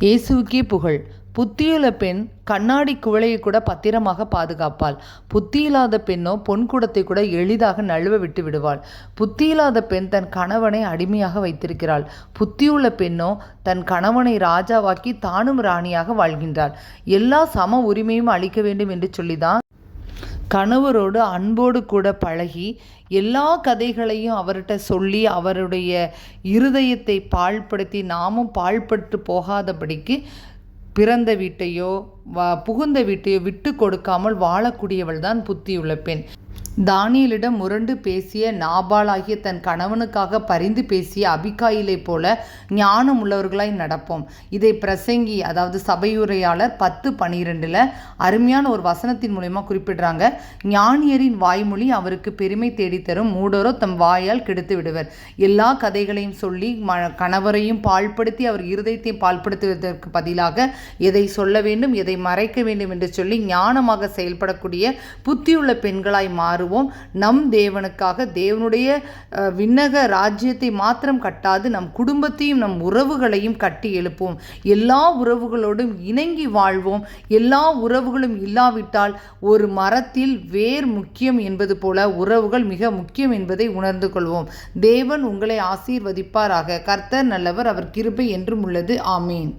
இயேசுவுக்கே புகழ். புத்தியுள்ள பெண் கண்ணாடி குவளையை கூட பத்திரமாக பாதுகாப்பாள். புத்தியில்லாத பெண்ணோ பொன்குடத்தை கூட எளிதாக நழுவ விட்டு விடுவாள். புத்தியில்லாத பெண் தன் கணவனை அடிமையாக வைத்திருக்கிறாள். புத்தியுள்ள பெண்ணோ தன் கணவனை ராஜாவாக்கி தானும் ராணியாக வாழ்கின்றாள். எல்லா சம உரிமையும் அளிக்க வேண்டும் என்று சொல்லிதான் கணவரோடு அன்போடு கூட பழகி எல்லா கதைகளையும் அவர்கிட்ட சொல்லி அவருடைய இருதயத்தை பாழ்படுத்தி நாமும் பாழ்பட்டு போகாதபடிக்கு பிறந்த வீட்டையோ புகுந்த வீட்டை விட்டு கொடுக்காமல் வாழக்கூடியவள் தான் புத்தியுள்ள பெண். தானியலிடம் முரண்டு பேசிய நாபாலாகிய தன் கணவனுக்காக பரிந்து பேசிய அபிகாயிலை போல ஞானம் உள்ளவர்களாய் நடப்போம். இதை பிரசங்கி அதாவது சபையுரையாளர் பத்து பனிரெண்டில் அருமையான ஒரு வசனத்தின் மூலயமா குறிப்பிடுறாங்க. ஞானியரின் வாய்மொழி அவருக்கு பெருமை தேடித்தரும் மூடோரோ தம் வாயால் கெடுத்து விடுவர். எல்லா கதைகளையும் சொல்லி ம கணவரையும் பாழ்படுத்தி அவர் இருதயத்தையும் பாழ்படுத்துவதற்கு பதிலாக எதை சொல்ல வேண்டும் எதை மறைக்க வேண்டும் என்று சொல்லி ஞானமாக செயல்படக்கூடிய புத்தியுள்ள பெண்களாய் மாறுவோம். நம் தேவனுக்காக தேவனுடைய விண்ணக ராஜ்யத்தை மாத்திரம் கட்டாது நம் குடும்பத்தையும் நம் உறவுகளையும் கட்டி எழுப்போம் எல்லா உறவுகளோடும் இணங்கி வாழ்வோம். எல்லா உறவுகளும் இல்லாவிட்டால் ஒரு மரத்தில் வேர் முக்கியம் என்பது போல உறவுகள் மிக முக்கியம் என்பதை உணர்ந்து கொள்வோம். தேவன் உங்களை ஆசீர்வதிப்பாராக. கர்த்தர் நல்லவர் அவர் கிருபை என்றும் உள்ளது. ஆமீன்.